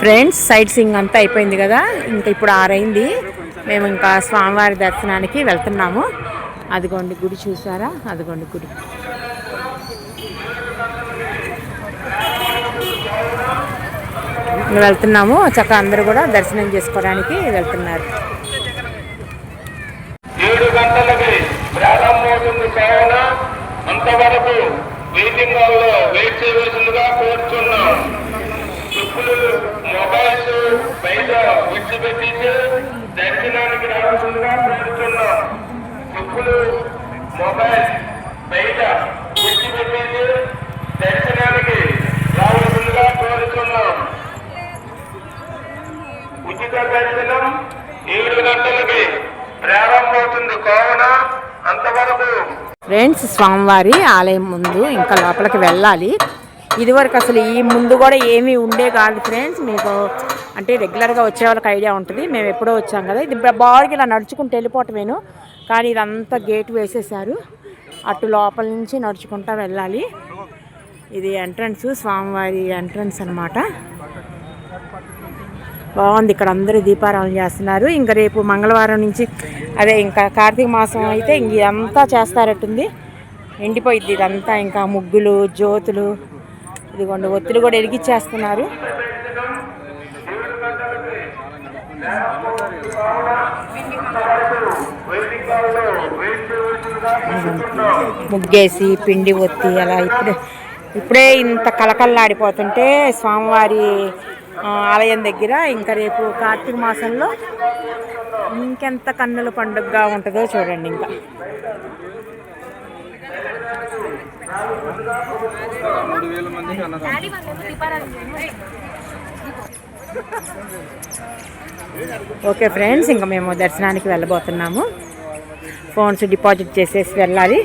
Friends site Singh అంతా అయిపోయింది కదా ఇంకా ఇప్పుడు ఆరైంది. మేము ఇంకా స్వామివారి దర్శనానికి వెళ్తున్నాము. అదిగోండి గుడి చూసారా అదిగోండి గుడి. వెళ్తున్నాము. చక్కగా అందరూ కూడా దర్శనం చేసుకోవడానికి వెళ్తున్నారు. ఏడు గంటలకి ప్రారంభమవుతుంది కావున అంతవరకు వెయిటింగ్ హాల్లో వెయిట్ చేయవలసిందిగా కోరుచున్నాం. చెప్పులు మొబైల్స్ బయట విడిచిపెట్టేసి దర్శనానికి రావాల్సిందిగా కోరుచున్నాం చెప్పులు మొబైల్ బయట విడిచిపెట్టేసి దర్శనానికి రావాల్సిందిగా కోరుతున్నాం ఉచిత దర్శనం ఏడు గంటలకి ప్రారంభమవుతుంది కావున అంతవరకు ఫ్రెండ్స్ స్వామివారి ఆలయం ముందు ఇంకా లోపలికి వెళ్ళాలి. ఇదివరకు అసలు ఈ ముందు కూడా ఏమీ ఉండే కాదు ఫ్రెండ్స్ మీకు అంటే రెగ్యులర్గా వచ్చే వాళ్ళకి ఐడియా ఉంటుంది. మేము ఎప్పుడో వచ్చాం కదా. ఇది బాగా ఇలా నడుచుకుంటూ వెళ్ళిపోవటమేను. కానీ ఇదంతా గేట్ వేసేసారు అటు లోపల నుంచి నడుచుకుంటా వెళ్ళాలి. ఇది ఎంట్రన్స్ స్వామివారి ఎంట్రన్స్ అనమాట బాగుంది. ఇక్కడ అందరూ దీపారాధన చేస్తున్నారు. ఇంకా రేపు మంగళవారం నుంచి అదే ఇంకా కార్తీక మాసం అయితే ఇంక అంతా చేస్తారట్టుంది. ఎండిపోయింది ఇదంతా. ఇంకా ముగ్గులు జ్యోతులు ఇదిగోండి ఒత్తిడి కూడా ఎరిగిచ్చేస్తున్నారు ముగ్గేసి పిండి ఒత్తి అలా ఇప్పుడే ఇప్పుడే ఇంత కలకల్లాడిపోతుంటే స్వామివారి ఆలయం దగ్గర ఇంకా రేపు కార్తీక మాసంలో ఇంకెంత కన్నుల పండుగగా ఉంటుందో చూడండి ఇంకా. ఓకే ఫ్రెండ్స్ ఇంకా మేము దర్శనానికి వెళ్ళబోతున్నాము. ఫోన్స్ డిపాజిట్ చేసేసి వెళ్ళాలి.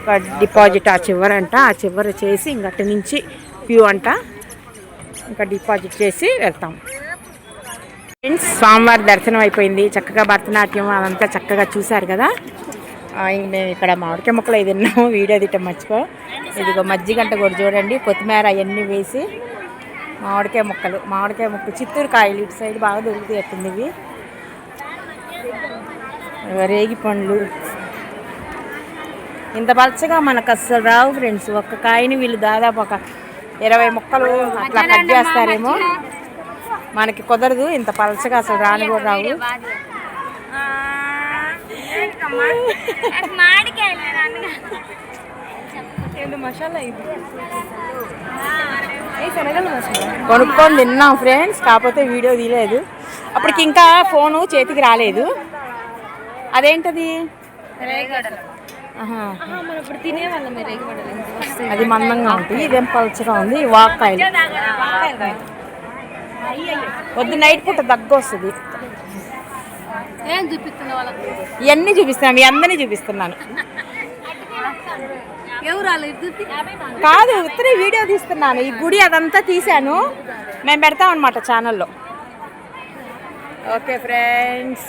ఒక డిపాజిట్ ఆ చివరంట ఆ చివర చేసి ఇంక అటు నుంచి క్యూ అంట ఇంకా డిపాజిట్ చేసి వెళ్తాం. ఫ్రెండ్స్ స్వామివారి దర్శనం అయిపోయింది. చక్కగా భరతనాట్యం అదంతా చక్కగా చూశారు కదా? మేము ఇక్కడ మామిడికాయ ముక్కలు ఇది తిన్నాము. వీడియో తిట్ట మర్చిపో. ఇదిగో మజ్జిగంట కూడా చూడండి. కొత్తిమీర అవన్నీ వేసి మామిడికాయ ముక్కలు. మామిడికాయ ముక్కలు చిత్తూరు కాయలు ఇటు సైడ్ బాగా దొరుకుతాయి అట్టుంది ఇవి. రేగి పండ్లు. ఇంత పలచగా మనకు అస్సలు రావు ఫ్రెండ్స్. ఒక్క కాయని వీళ్ళు దాదాపు ఒక ఇరవై ముక్కలు అట్లా కట్ చేస్తారేమో. మనకి కుదరదు. ఇంత పలచగా అసలు రాని కూడా రావు. కొనుక్కొని తిన్నాం ఫ్రెండ్స్ కాకపోతే వీడియో తీయలేదు. అప్పటికి ఇంకా ఫోను చేతికి రాలేదు. అదేంటది? అది మందంగా ఉంటుంది ఇదేం పలచగా ఉంది వాక్కాయలు. వద్దు నైట్ పూట దగ్గు వస్తుంది ఏం చూపిస్తున్న వాళ్ళకి? ఇవన్నీ చూపిస్తున్నాను అందరినీ చూపిస్తున్నాను. ఎవరు కాదు ఉత్తరే వీడియో తీస్తున్నాను. ఈ గుడి అదంతా తీశాను. మేము పెడతాం అనమాట ఛానల్లో. Okay friends.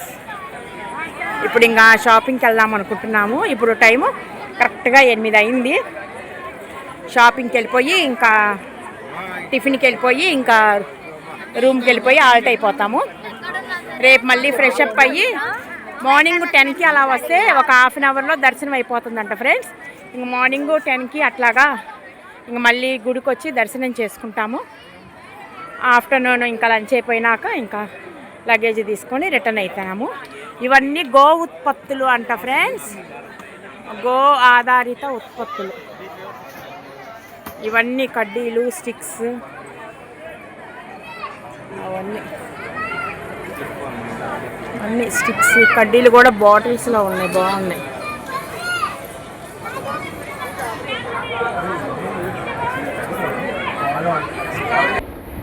ఇప్పుడు ఇంకా షాపింగ్కి వెళ్దాం అనుకుంటున్నాము. ఇప్పుడు టైము కరెక్ట్గా ఎనిమిది అయింది. షాపింగ్కి వెళ్ళిపోయి ఇంకా టిఫిన్కి వెళ్ళిపోయి ఇంకా రూమ్కి వెళ్ళిపోయి ఆల్ట్ అయిపోతాము. రేపు మళ్ళీ ఫ్రెష్ అప్ అయ్యి మార్నింగ్ టెన్కి అలా వస్తే ఒక హాఫ్ అన్ అవర్లో దర్శనం అయిపోతుందంట ఫ్రెండ్స్ ఇంక మార్నింగ్ టెన్కి అట్లాగా ఇంక మళ్ళీ గుడికి వచ్చి దర్శనం చేసుకుంటాము. ఆఫ్టర్నూన్ ఇంకా లంచ్ అయిపోయినాక ఇంకా లగేజ్ తీసుకొని రిటర్న్ అవుతాము ఇవన్నీ గో ఉత్పత్తులు అంట ఫ్రెండ్స్ గో ఆధారిత ఉత్పత్తులు. ఇవన్నీ కడ్డీలు స్టిక్స్ అవన్నీ. అన్ని స్టిక్స్ కడ్డీలు కూడా బాటిల్స్లో ఉన్నాయి బాగున్నాయి.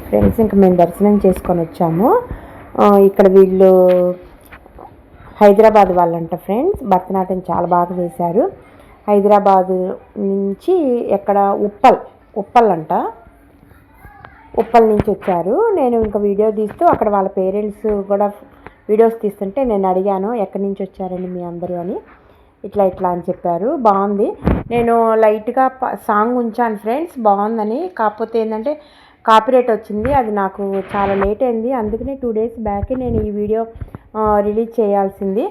ఫ్రెండ్స్ ఇంకా మేము దర్శనం చేసుకొని వచ్చాము. ఇక్కడ వీళ్ళు హైదరాబాద్ వాళ్ళంట ఫ్రెండ్స్ భరతనాట్యం చాలా బాగా వేశారు. హైదరాబాదు నుంచి ఎక్కడ ఉప్పల్ ఉప్పల్ అంట. ఉప్పల్ నుంచి వచ్చారు. నేను ఇంకా వీడియో తీస్తూ అక్కడ వాళ్ళ పేరెంట్స్ కూడా వీడియోస్ తీస్తుంటే నేను అడిగాను ఎక్కడి నుంచి వచ్చారండి మీ అందరూ అని? ఇట్లా ఇట్లా అని చెప్పారు. బాగుంది. నేను లైట్గా సాంగ్ ఉంచాను ఫ్రెండ్స్. బాగుందని. కాకపోతే ఏంటంటే కాపీరేట్ వచ్చింది. అది నాకు చాలా లేట్ అయింది. అందుకనే టూ డేస్ బ్యాక్ నేను ఈ వీడియో రిలీజ్ చేయాల్సింది.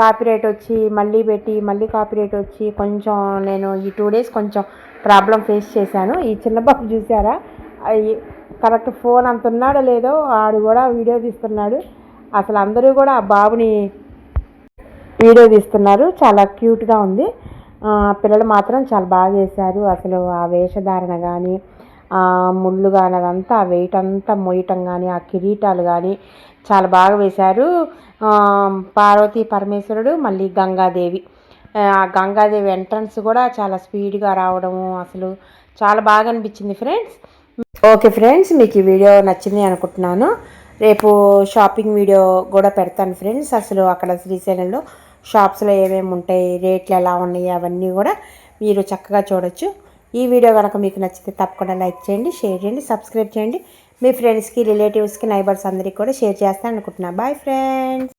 కాపీరేట్ వచ్చి మళ్ళీ పెట్టి మళ్ళీ కాపీరేట్ వచ్చి కొంచెం నేను ఈ టూ డేస్ కొంచెం ప్రాబ్లం ఫేస్ చేశాను. ఈ చిన్న బాబు చూసారా? అయ్యి కరెక్ట్ ఫోన్ అంత ఉన్నాడో లేదో ఆడు కూడా వీడియో తీస్తున్నాడు. అసలు అందరూ కూడా ఆ బాబుని వీడియో తీస్తున్నారు. చాలా క్యూట్గా ఉంది. పిల్లలు మాత్రం చాలా బాగా వేశారు అసలు ఆ వేషధారణ కానీ ఆ ముళ్ళు కానీ అదంతా ఆ వెయిట్ అంతా మోయటం కానీ ఆ కిరీటాలు కానీ చాలా బాగా వేశారు. పార్వతీ పరమేశ్వరుడు మళ్ళీ గంగాదేవి. ఆ గంగాదేవి ఎంట్రన్స్ కూడా చాలా స్పీడ్గా రావడము అసలు చాలా బాగా అనిపించింది ఫ్రెండ్స్ ఓకే ఫ్రెండ్స్ మీకు ఈ వీడియో నచ్చింది అనుకుంటున్నాను. రేపు షాపింగ్ వీడియో కూడా పెడతాను ఫ్రెండ్స్. అసలు అక్కడ శ్రీశైలంలో షాప్స్లో ఏమేమి ఉంటాయి రేట్లు ఎలా ఉన్నాయి అవన్నీ కూడా మీరు చక్కగా చూడొచ్చు. ఈ వీడియో కనుక మీకు నచ్చితే తప్పకుండా లైక్ చేయండి షేర్ చేయండి సబ్స్క్రైబ్ చేయండి. మీ ఫ్రెండ్స్కి రిలేటివ్స్కి నైబర్స్ అందరికీ కూడా షేర్ చేస్తాను అనుకుంటున్నాను బాయ్ ఫ్రెండ్స్.